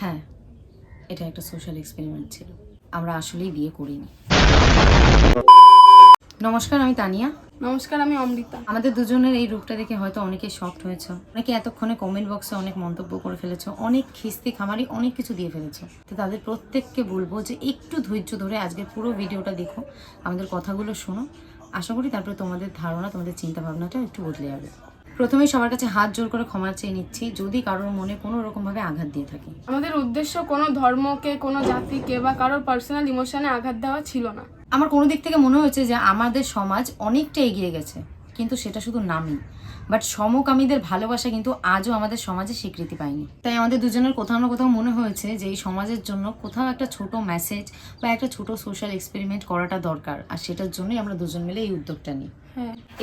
হ্যাঁ এটা একটা সোশ্যাল এক্সপেরিমেন্ট ছিল। আমরা আসলেই বিয়ে করিনি। নমস্কার আমি তানিয়া। নমস্কার আমি অমৃতা। আমাদের দুজনের এই রূপটা দেখে হয়তো অনেকে শক্ট হয়েছে। অনেকে এতক্ষণে কমেন্ট বক্সে অনেক মন্তব্য করে ফেলেছো। অনেক খিস্তি খামারি অনেক কিছু দিয়ে ফেলেছো। তো তাদের প্রত্যেককে বলব যে একটু ধৈর্য ধরে আজকের পুরো ভিডিওটা দেখো। আমাদের কথাগুলো শোনো। আশা করি তারপরে তোমাদের ধারণা তোমাদের চিন্তা ভাবনাটা একটু বদলে যাবে। প্রথমেই সবার কাছে হাত জোর করে ক্ষমা চেয়ে নিচ্ছি যদি কারোর মনে কোনো রকমভাবে আঘাত দিয়ে থাকি। আমাদের উদ্দেশ্য কোনো ধর্মকে কোনো জাতিকে বা কারোর পার্সোনাল ইমোশনে আঘাত দেওয়া ছিল না। আমার কোনো দিক থেকে মনে হয়েছে যে আমাদের সমাজ অনেকটা এগিয়ে গেছে কিন্তু সেটা শুধু নামই। বাট সমকামীদের ভালোবাসা কিন্তু আজও আমাদের সমাজে স্বীকৃতি পায়নি। তাই আমাদের দুজনের কোথাও না কোথাও মনে হয়েছে যে এই সমাজের জন্য কোথাও একটা ছোট মেসেজ বা একটা ছোট সোশ্যাল এক্সপেরিমেন্ট করাটা দরকার আর সেটার জন্যই আমরা দুজন মিলে এই উদ্যোগটা নিই।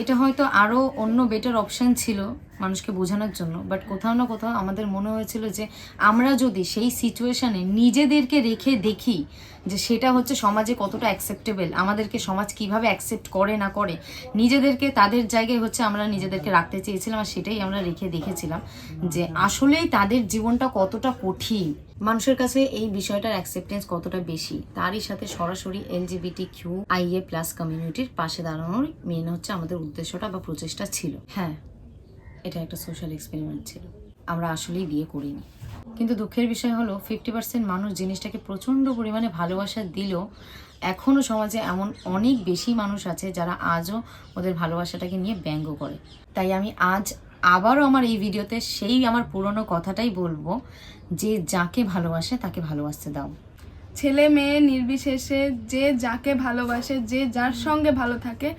এটা হয়তো আরও অন্য বেটার অপশন ছিল মানুষকে বোঝানোর জন্য বাট কোথাও না কোথাও আমাদের মনে হয়েছিল যে আমরা যদি সেই সিচুয়েশনে নিজেদেরকে রেখে দেখি যে সেটা হচ্ছে সমাজে কতটা অ্যাকসেপ্টেবল আমাদেরকে সমাজ কীভাবে অ্যাকসেপ্ট করে না করে, নিজেদেরকে তাদের জায়গায় হচ্ছে আমরা নিজেদেরকে রাখতে চেয়েছিলাম আর সেটাই আমরা রেখে দেখেছিলাম যে আসলেই তাদের জীবনটা কতটা কঠিন। মানুষের কাছে এই বিষয়টার অ্যাকসেপ্টেন্স কতটা বেশি, তারই সাথে সরাসরি এলজিবিটি কিউ আইএ প্লাস কমিউনিটির পাশে দাঁড়ানোর মেন হচ্ছে আমাদের উদ্দেশ্যটা বা প্রচেষ্টা ছিল। হ্যাঁ এটা একটা সোশ্যাল এক্সপেরিমেন্ট ছিল। আমরা আসলেই বিয়ে করিনি। কিন্তু দুঃখের বিষয় হলো ফিফটি পার্সেন্ট মানুষ জিনিসটাকে প্রচণ্ড পরিমাণে ভালোবাসা দিলেও এখনও সমাজে এমন অনেক বেশি মানুষ আছে যারা আজও ওদের ভালোবাসাটাকে নিয়ে ব্যঙ্গ করে। তাই আমি আজ আবারও আমার এই ভিডিওতে সেই আমার পুরনো কথাটাই বলব যে, যাকে ভালোবাসে তাকে ভালোবাসতে দাও। ছেলে মেয়ে নির্বিশেষে যে যাকে ভালোবাসে যে যার সঙ্গে ভালো থাকে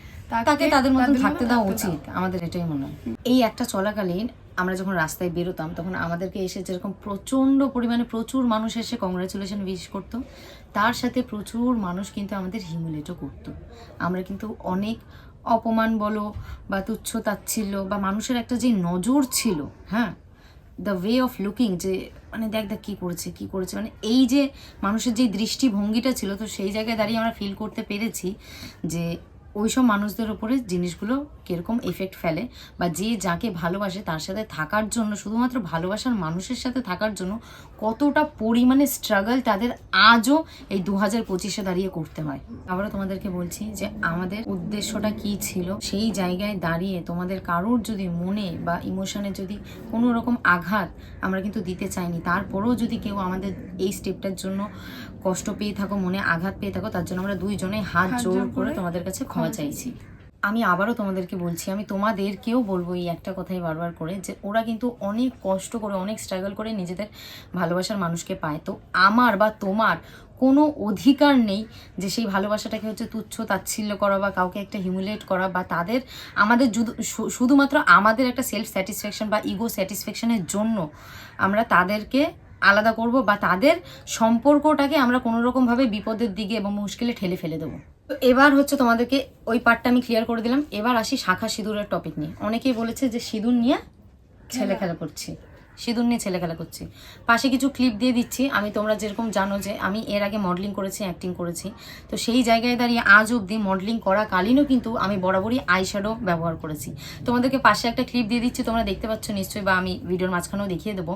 তাকে তাদের মতন থাকতে দেওয়া উচিত আমাদের এটাই মনে হয়। এই একটা চলাকালীন আমরা যখন রাস্তায় বেরোতাম তখন আমাদেরকে এসে যেরকম প্রচণ্ড পরিমাণে প্রচুর মানুষ এসে কংগ্রাচুলেশন উইশ করতো তার সাথে প্রচুর মানুষ কিন্তু আমাদের হিউমিলেটও করতো। আমরা কিন্তু অনেক অপমান বলো বা তুচ্ছ তাচ্ছিল্য বা মানুষের একটা যে নজর ছিল হ্যাঁ দ্য ওয়ে অফ লুকিং যে মানে দেখ দেখ কী করেছে কী করেছে মানে এই যে মানুষের যে দৃষ্টিভঙ্গিটা ছিল, তো সেই জায়গায় দাঁড়িয়ে আমরা ফিল করতে পেরেছি যে ওইসব মানুষদের ওপরে জিনিসগুলো কীরকম এফেক্ট ফেলে বা যে যাকে ভালোবাসে তার সাথে থাকার জন্য শুধুমাত্র ভালোবাসার মানুষের সাথে থাকার জন্য কতটা পরিমাণে স্ট্রাগল তাদের আজও এই দু হাজার পঁচিশে দাঁড়িয়ে করতে হয়। আবারও তোমাদেরকে বলছি যে আমাদের উদ্দেশ্যটা কি ছিল? সেই জায়গায় দাঁড়িয়ে তোমাদের কারোর যদি মনে বা ইমোশনে যদি কোনো রকম আঘাত আমরা কিন্তু দিতে চাইনি তারপরেও যদি কেউ আমাদের এই স্টেপটার জন্য কষ্ট পেয়ে থাকো মনে আঘাত পেয়ে থাকো তার জন্য আমরা দুইজনেই হাত জোর করে করে তোমাদের কাছে ক্ষমা ক্ষমা চাইছি। আমি আবারও তোমাদেরকে বলছি, আমি তোমাদেরকেও বলব এই একটা কথাই বারবার করে যে ওরা কিন্তু অনেক কষ্ট করে, অনেক স্ট্রাগল করে নিজেদের ভালোবাসার মানুষকে পায়। তো আমার বা তোমার কোনো অধিকার নেই যে সেই ভালোবাসাটাকে হচ্ছে তুচ্ছ তাচ্ছিল্য করা বা কাউকে একটা হিউমিলেট করা বা তাদের আমাদের শুধুমাত্র আমাদের একটা সেলফ স্যাটিসফ্যাকশন বা ইগো স্যাটিসফ্যাকশনের জন্য আমরা তাদেরকে আলাদা করব বা তাদের সম্পর্কটাকে আমরা কোনোরকমভাবে বিপদের দিকে এবং মুশকিলে ঠেলে ফেলে দেবো। তো এবার হচ্ছে তোমাদেরকে ওই পার্টটা আমি ক্লিয়ার করে দিলাম। এবার আসি শাখা সিঁদুরের টপিক নিয়ে। অনেকেই বলেছে যে সিঁদুর নিয়ে ছেলে খেলা করছি। সিঁদুর নিয়ে ছেলে খেলা করছি। পাশে কিছু ক্লিপ দিয়ে দিচ্ছি। আমি তোমরা যেরকম জানো যে আমি এর আগে মডেলিং করেছি অ্যাক্টিং করেছি। তো সেই জায়গায় দাঁড়িয়ে আজ অবধি মডেলিং করাকালীনও কিন্তু আমি বরাবরই আইশ্যাডো ব্যবহার করেছি। তোমাদেরকে পাশে একটা ক্লিপ দিয়ে দিচ্ছি, তোমরা দেখতে পাচ্ছ নিশ্চয়ই বা আমি ভিডিওর মাঝখানেও দেখিয়ে দেবো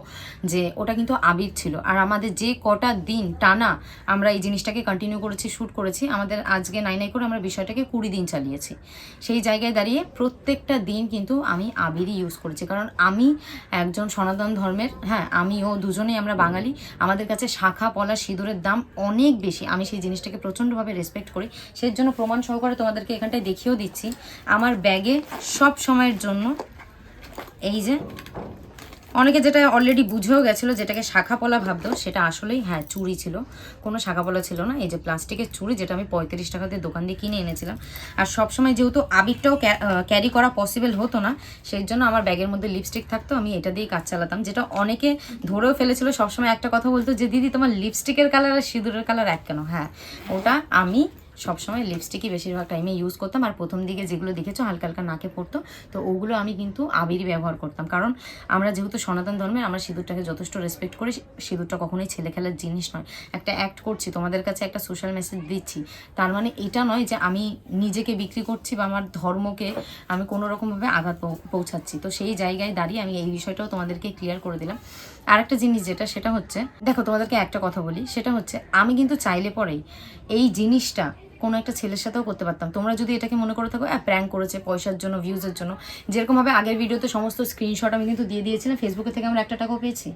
যে ওটা কিন্তু আবির ছিল। আর আমাদের যে কটা দিন টানা আমরা এই জিনিসটাকে কন্টিনিউ করেছি শ্যুট করেছি, আমাদের আজকে নাই নাই করে আমরা বিষয়টাকে কুড়ি দিন চালিয়েছি। সেই জায়গায় দাঁড়িয়ে প্রত্যেকটা দিন কিন্তু আমি আবিরই ইউজ করেছি। কারণ আমি একজন সনাতন ধর্মের হ্যাঁ আমি ও দুজনেই আমরা বাঙালি। আমাদের কাছে শাখা পলা সিঁদুরের দাম অনেক বেশি। আমি সেই জিনিসটাকে প্রচণ্ডভাবে রেসপেক্ট করি। সেই জন্য প্রমাণ সহকারে তোমাদেরকে এখানটায় দেখিয়েও দিচ্ছি। আমার ব্যাগে সব সময়ের জন্য এই যে অনেকে যেটা অলরেডি বুঝেও গেছিল, যেটাকে শাখা পলা ভাবতো, সেটা আসলেই হ্যাঁ চুড়ি ছিল। কোনো শাখা পলা ছিল না। এই যে প্লাস্টিকের চুড়ি যেটা আমি পঁয়ত্রিশ টাকাতে দোকান দিয়ে কিনে এনেছিলাম। আর সবসময় যেহেতু আবিরটাও ক্যারি করা পসিবল হতো না, সেই জন্য আমার ব্যাগের মধ্যে লিপস্টিক থাকতো। আমি এটা দিয়েই কাজ চালাতাম, যেটা অনেকে ধরেও ফেলেছিল। সবসময় একটা কথা বলতো যে, দিদি, তোমার লিপস্টিকের কালার আর সিঁদুরের কালার এক কেন? হ্যাঁ ওটা আমি সবসময় লিপস্টিকই বেশিরভাগ টাইমে ইউজ করতাম। আর প্রথম দিকে যেগুলো দেখেছ, হালকা হালকা নাকে পড়তো, তো ওগুলো আমি কিন্তু আবিরই ব্যবহার করতাম। কারণ আমরা যেহেতু সনাতন ধর্মের, আমরা সিঁদুরটাকে যথেষ্ট রেসপেক্ট করি। সিঁদুরটা কখনোই ছেলে খেলার জিনিস নয়। একটা অ্যাক্ট করছি, তোমাদের কাছে একটা সোশ্যাল মেসেজ দিচ্ছি। তার মানে এটা নয় যে আমি নিজেকে বিক্রি করছি বা আমার ধর্মকে আমি কোনো রকমভাবে আঘাত পৌঁছাচ্ছি। তো সেই জায়গায় দাঁড়িয়ে আমি এই বিষয়টাও তোমাদেরকে ক্লিয়ার করে দিলাম। আর একটা জিনিস যেটা, সেটা হচ্ছে, দেখো তোমাদেরকে একটা কথা বলি, সেটা হচ্ছে আমি কিন্তু চাইলে পরেই এই জিনিসটা কোনো একটা ছেলের সাথেও করতে পারতাম। তোমরা যদি এটাকে মনে করে থাকো প্র্যাঙ্ক করেছে পয়সার জন্য ভিউজের জন্য, যেরকমভাবে আগের ভিডিওতে সমস্ত স্ক্রিনশট আমি কিন্তু দিয়ে দিয়েছিলাম ফেসবুকে থেকে আমরা একটা টাকাও পেয়েছি।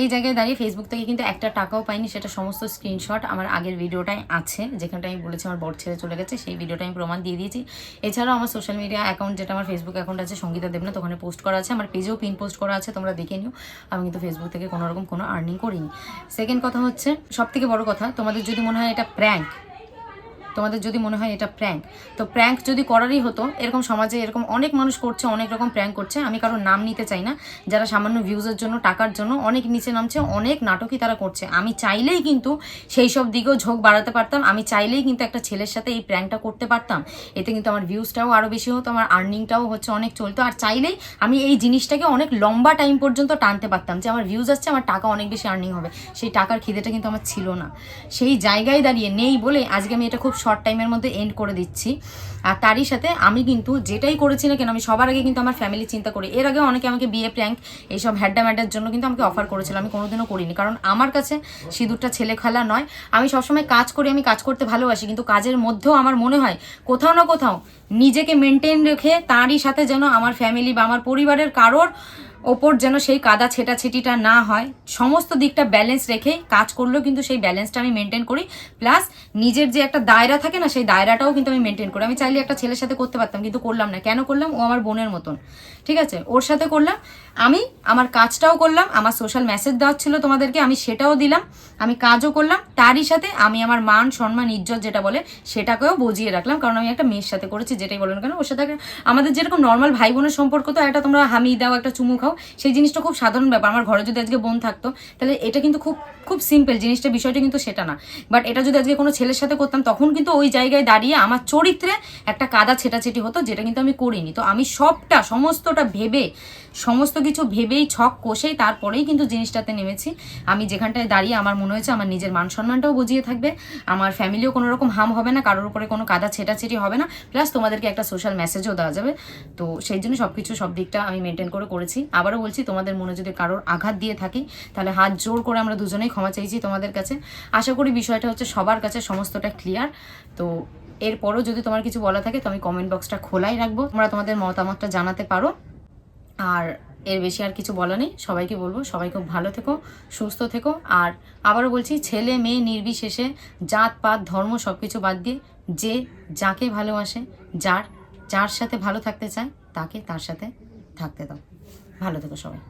এই জায়গায় দাঁড়িয়ে ফেসবুক থেকে কিন্তু একটা টাকাও পাইনি, সেটা সমস্ত স্ক্রিনশট আমার আগের ভিডিওটাই আছে, যেখানটা আমি বলেছি আমার বড় ছেড়ে চলে গেছে, সেই ভিডিওটা আমি প্রমাণ দিয়ে দিয়েছি। এছাড়াও আমার সোশ্যাল মিডিয়া অ্যাকাউন্ট যেটা আমার ফেসবুক অ্যাকাউন্ট আছে, সঙ্গীতা দেবনাথ, ওখানে পোস্ট করা আছে, আমার পেজেও পিন পোস্ট করা আছে, তোমরা দেখে নিও। আমি কিন্তু ফেসবুক থেকে কোনোরকম কোনো আর্নিং করিনি। সেকেন্ড কথা হচ্ছে সব থেকে বড় কথা, তোমাদের যদি মনে হয় এটা প্র্যাঙ্ক তোমাদের যদি মনে হয় এটা প্র্যাঙ্ক তো প্র্যাঙ্ক যদি করারই হতো, এরকম সমাজে এরকম অনেক মানুষ করছে, অনেক রকম প্র্যাঙ্ক করছে, আমি কারোর নাম নিতে চাই না, যারা সামান্য ভিউজের জন্য, টাকার জন্য অনেক নিচে নামছে, অনেক নাটকই তারা করছে। আমি চাইলেই কিন্তু সেই সব দিকেও ঝোঁক বাড়াতে পারতাম, আমি চাইলেই কিন্তু একটা ছেলের সাথে এই প্র্যাঙ্কটা করতে পারতাম। এতে কিন্তু আমার ভিউজটাও আরও বেশি হতো, আমার আর্নিংটাও হচ্ছে অনেক চলতো, আর চাইলেই আমি এই জিনিসটাকে অনেক লম্বা টাইম পর্যন্ত টানতে পারতাম যে আমার ভিউজ আসছে, আমার টাকা অনেক বেশি আর্নিং হবে। সেই টাকার খিদেটা কিন্তু আমার ছিল না। সেই জায়গায় দাঁড়িয়ে নেই বলে আজকে আমি এটা খুব শর্ট টাইমের মধ্যে এন্ড করে দিচ্ছি। আর তারই সাথে আমি কিন্তু যেটাই করেছি না কেন, আমি সবার আগে কিন্তু আমার ফ্যামিলি চিন্তা করি। এর আগে অনেকে আমাকে বিয়ে প্র্যাঙ্ক এইসব হ্যাড্ডা ম্যাডার জন্য কিন্তু আমাকে অফার করেছিল। আমি কোনোদিনও করিনি। কারণ আমার কাছে সিঁদুরটা ছেলে খেলা নয়। আমি সবসময় কাজ করি, আমি কাজ করতে ভালোবাসি। কিন্তু কাজের মধ্যেও আমার মনে হয়, কোথাও না কোথাও নিজেকে মেনটেন রেখে তারই সাথে যেন আমার ফ্যামিলি বা আমার পরিবারের কারোর ওপর যেন সেই কাদা ছেটাছেটিটা না হয়। সমস্ত দিকটা ব্যালেন্স রেখেই কাজ করলেও কিন্তু সেই ব্যালেন্সটা আমি মেনটেন করি। প্লাস নিজের যে একটা দায়রা থাকে না, সেই দায়রাটাও কিন্তু আমি মেনটেন করি। আমি চাইলে একটা ছেলের সাথে করতে পারতাম, কিন্তু করলাম না। কেন করলাম? ও আমার বোনের মতন। ঠিক আছে? ওর সাথে করলাম। আমি আমার কাজটাও করলাম। আমার সোশ্যাল মেসেজ দেওয়ার ছিল তোমাদেরকে, আমি সেটাও দিলাম। আমি কাজও করলাম। তারই সাথে আমি আমার মান, সম্মান, ইজ্জত যেটা বলে, সেটাকেও বুঝিয়ে রাখলাম। কারণ আমি একটা মেয়ের সাথে করেছি, যেটাই বলেন কেন, ওর সাথে আমাদের যেরকম নর্মাল ভাই বোনের সম্পর্ক তো, একটা তোমরা হামি দাও, একটা চুমু খাও সেই জিনিসটা খুব সাধারণ ব্যাপার। আমার ঘরে যদি আজকে বোন থাকতো, তাহলে এটা কিন্তু খুব খুব সিম্পল জিনিসটা, বিষয়টা কিন্তু সেটা না। বাট এটা যদি আজকে কোনো ছেলের সাথে করতাম, তখন কিন্তু ওই জায়গায় দাঁড়িয়ে আমার চরিত্রে একটা কাদা ছেটাছেটি হতো, যেটা কিন্তু আমি করিনি। তো আমি সবটা, সমস্তটা ভেবে, সমস্ত কিছু ভেবেই, ছক কষেই তারপরেই কিন্তু জিনিসটাতে নেমেছি। আমি যেখানটায় দাঁড়িয়ে আমার মনে হয়েছে আমার নিজের মান সম্মানটাও বুঝিয়ে থাকবে, আমার ফ্যামিলিও কোনো রকম হাম হবে না, কারোর উপরে কোনো কাদা ছেটাছেটি হবে না। প্লাস তোমাদেরকে একটা সোশ্যাল মেসেজও দেওয়া যাবে। তো সেই জন্য সব কিছু সব দিকটা আমি মেনটেন করে করেছি। আবারও বলছি, তোমাদের মনে যদি কারোর আঘাত দিয়ে থাকি, তাহলে হাত জোর করে আমরা দুজনেই ক্ষমা চাইছি তোমাদের কাছে। আশা করি বিষয়টা হচ্ছে সবার কাছে সমস্তটা ক্লিয়ার তো এরপরও যদি তোমার কিছু বলা থাকে, তো আমি কমেন্ট বক্সটা খোলাই রাখব। তোমরা তোমাদের মতামতটা জানাতে পারো। আর এর বেশি আর কিছু বলা নেই। সবাইকে বলব, সবাই খুব ভালো থেকো, সুস্থ থেকো। আর আবারও বলছি, ছেলে মেয়ে নির্বিশেষে জাত, পাত, ধর্ম সব কিছু বাদ দিয়ে যে যাকে ভালোবাসে, যার যার সাথে ভালো থাকতে চায়, তাকে তার সাথে থাকতে দাও। ভালো থেকো সবাই